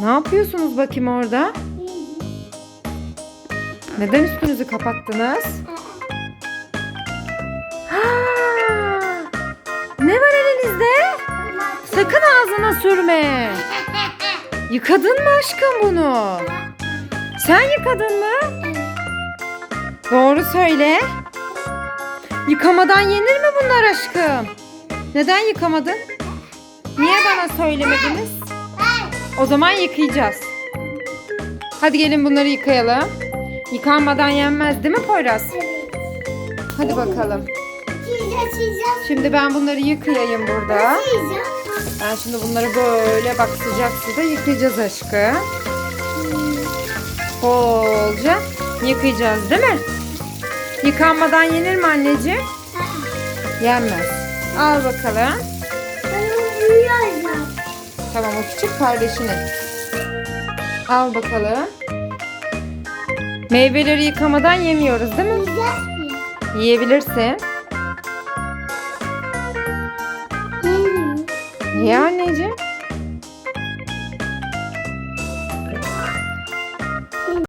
Ne yapıyorsunuz bakayım orada? Neden üstünüzü kapattınız? Ha! Ne var elinizde? Sakın ağzına sürme. Yıkadın mı aşkım bunu? Sen yıkadın mı? Doğru söyle. Yıkamadan yenir mi bunlar aşkım? Neden yıkamadın? Niye bana söylemediniz? O zaman yıkayacağız. Hadi gelin bunları yıkayalım. Yıkanmadan yenmez değil mi Poyraz? Hadi bakalım. Çiğce çiğce. Şimdi ben bunları yıkayayım burada. Ben şimdi bunları böyle bak sıcak suda yıkayacağız aşkım. Bolca yıkayacağız değil mi? Yıkanmadan yenir mi anneciğim? Yenmez. Al bakalım. Tamam o küçük kardeşinin. Al bakalım. Meyveleri yıkamadan yemiyoruz değil mi? Yiyebilirsin. Ye anneciğim.